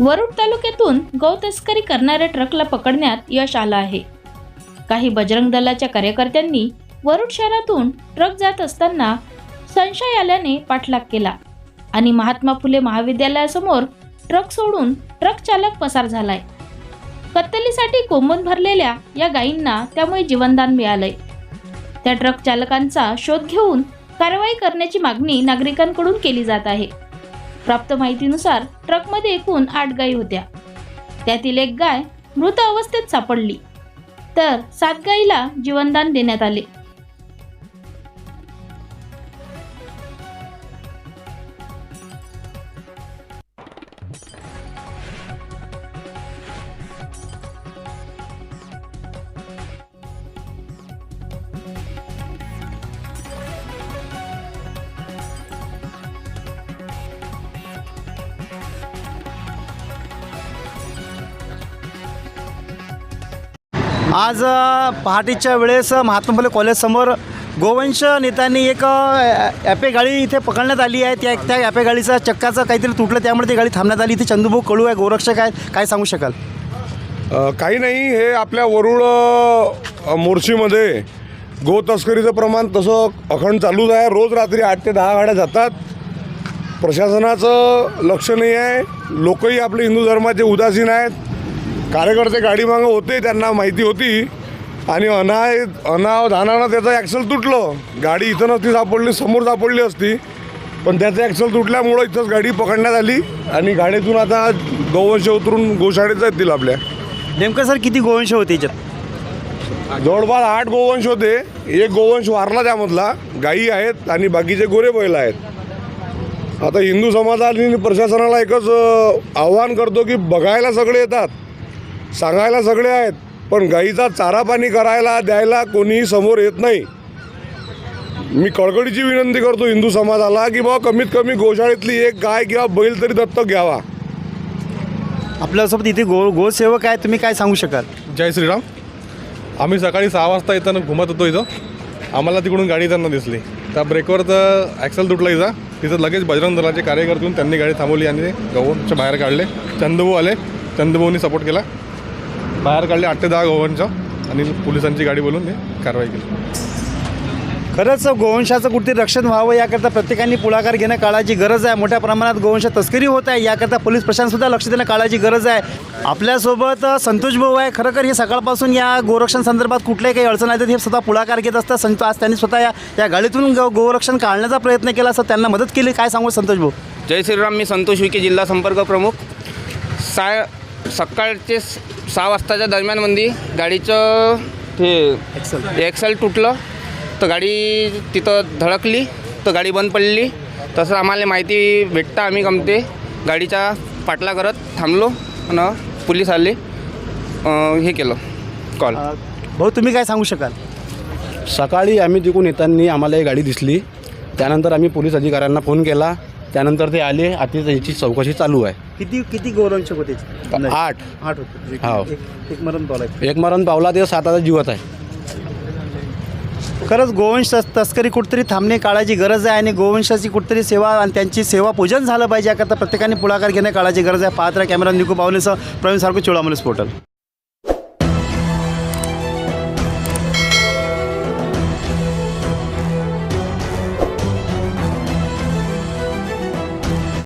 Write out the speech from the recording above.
वरुड तालुक्यातून गौ तस्करी करणाऱ्या ट्रकला पकडण्यात यश आलं आहे. काही बजरंग दलाच्या कार्यकर्त्यांनी वरुड शहरातून ट्रक जात असताना संशय आल्याने पाठलाग केला आणि महात्मा फुले महाविद्यालयासमोर ट्रक सोडून ट्रक चालक पसार झालाय. कत्तलीसाठी कोंबून भरलेल्या या गायींना त्यामुळे जीवनदान मिळालंय. त्या ट्रक चालकांचा शोध घेऊन कारवाई करण्याची मागणी नागरिकांकडून केली जात आहे. प्राप्त माहितीनुसार ट्रकमध्ये एकूण आठ गायी होत्या. त्यातील एक गाय मृत अवस्थेत सापडली. तर सात गायीला जीवनदान देण्यात आले. आज पहाटेच्या वेळेस महात्मा फुले कॉलेजसमोर गोवंश नेत्यांनी एक ॲपे गाडी इथे पकडण्यात आली आहे. त्या त्या ॲपे गाडीचा चक्काचं काहीतरी तुटलं त्यामुळे ती गाडी थांबण्यात आली. इथे चंदूभाऊ कळू आहे गोरक्षक आहे काय सांगू शकाल? काही नाही. हे आपल्या वरुड मोर्चीमध्ये मोर्शीमध्ये गो तस्करीचं प्रमाण तसं अखंड चालूच आहे. रोज रात्री आठ ते दहा गाड्या जातात. प्रशासनाचं लक्ष नाही आहे. लोकही आपले हिंदू धर्माचे उदासीन आहेत. कार्यकर्ते गाडीमागं होते त्यांना माहिती होती. आणि अनाय अनावधानानं त्याचं ॲक्सल तुटलं. गाडी इथं नसती सापडली समोर सापडली असती. पण त्याचं ॲक्सल तुटल्यामुळं इथंच गाडी पकडण्यात आली. आणि गाडीतून आता गौवंश उतरून गोशाळेत जातील आपल्या. नेमकं सर किती गोवंश होते याच्यात? जवळपास आठ गोवंश होते. एक गोवंश वारला त्यामधला. गायी आहेत आणि बाकीचे गोरे बैल आहेत. आता हिंदू समाजाने प्रशासनाला एकच आव्हान करतो की बघायला सगळे येतात. सांगायला सगळे आहेत पण गाईचा चारा पाणी करायला द्यायला कोणीही समोर येत नाही. मी कळकळीची विनंती करतो हिंदू समाजाला की बाबा कमीत कमी गोशाळेतली एक गाय किंवा बैल तरी दत्तक घ्यावा. आपल्यासोबत इथे गो गोसेवक आहे तुम्ही काय सांगू शकाल? जय श्रीराम. आम्ही सकाळी सहा वाजता येताना घुमत होतो इथं. आम्हाला तिकडून गाडी येताना दिसली. त्या ब्रेकवर तर ॲक्सल तुटला इथं. तिथं लगेच बजरंग दलाचे कार्यकर्ते त्यांनी गाडी थांबवली आणि गव्हांच्या बाहेर काढले. चंदभाऊ आले. चंदभाऊनी सपोर्ट केला. बाहेर काढले आठ ते दहा गव्हांच्या आणि पोलिसांची गाडी बोलून ते कारवाई केली. खरंच गोवंशाचं कुठेतरी रक्षण व्हावं याकरता प्रत्येकाने पुढाकार घेणं काळाची गरज आहे. मोठ्या प्रमाणात गोवंश तस्करी होत आहे याकरता पोलीस प्रशासनसुद्धा लक्ष देणं काळाची गरज आहे. आपल्यासोबत संतोष भाऊ आहे. खरं तर हे सकाळपासून या गोरक्षण संदर्भात कुठल्याही काही अडचण आहे तर हे स्वतः पुढाकार घेत असतात. संत आज त्यांनी स्वतः या या गाडीतून गो गोरक्षण काढण्याचा प्रयत्न केला असं त्यांना मदत केली. काय सांगू संतोष भाऊ? जय श्रीराम. मी संतोष विखे जिल्हा संपर्क प्रमुख. सा सकाळचे सहा वाजताच्या दरम्यानमध्ये गाडीचं हे एक्सल एक्सेल तुटलं तर गाडी तिथं धडकली तर गाडी बंद पडली. तसं आम्हाला माहिती भेटता आम्ही गमते. गाडीचा पाटला करत थांबलो आणि पोलीस आले. हे केलं. कॉल भाऊ तुम्ही काय सांगू शकाल? सकाळी आम्ही तिकडून येताना आम्हाला एक गाडी दिसली. त्यानंतर आम्ही पोलीस अधिकाऱ्यांना फोन केला. त्यानंतर ते आले आता त्याची चौकशी चालू आहे. किती किती गोरंश होते? आठ. आठ होते. हो. एक- एक मरण पावलाय एक मरण पावला ते सात आता जीवत आहे. खरंच गोवंश तस तस्करी कुठतरी थांबणे काळाची गरज आहे आणि गोवंशाची कुठतरी सेवा आणि त्यांची सेवा पूजन झालं पाहिजे याकरता प्रत्येकाने पुढाकार घेणे काळाची गरज आहे. पाहत राहा कॅमेरा निकू पावलेसह प्रवीण सारखं चोळामलीस पोर्टल.